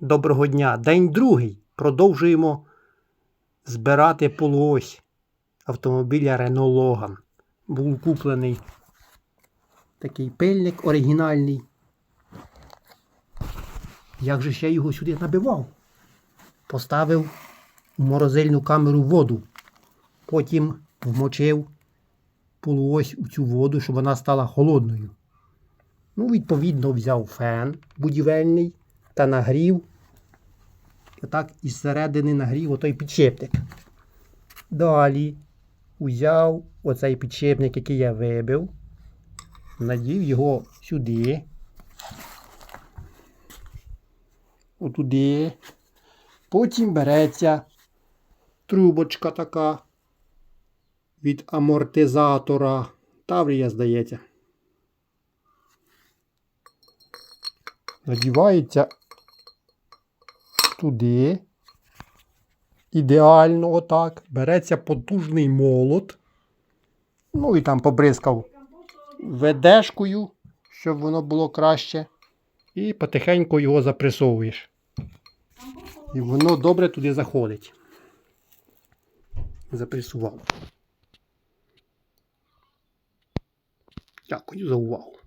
Доброго дня. День другий. Продовжуємо збирати полуось автомобіля Renault Logan. Був куплений такий пильник оригінальний. Як же я його сюди набивав? Поставив в морозильну камеру воду. Потім вмочив полуось у цю воду, щоб вона стала холодною. Ну, відповідно, взяв фен будівельний та нагрів. І так із середини нагрів отой підшипник. Далі узяв оцей підшипник, який я вибив, надів його сюди. Отуди. Потім береться трубочка така від амортизатора. Таврія, здається. Надівається туди. Ідеально отак. Береться потужний молот. Ну і там побризкав ведешкою, щоб воно було краще. І потихеньку його запресовуєш. І воно добре туди заходить. Запресував. Дякую за увагу.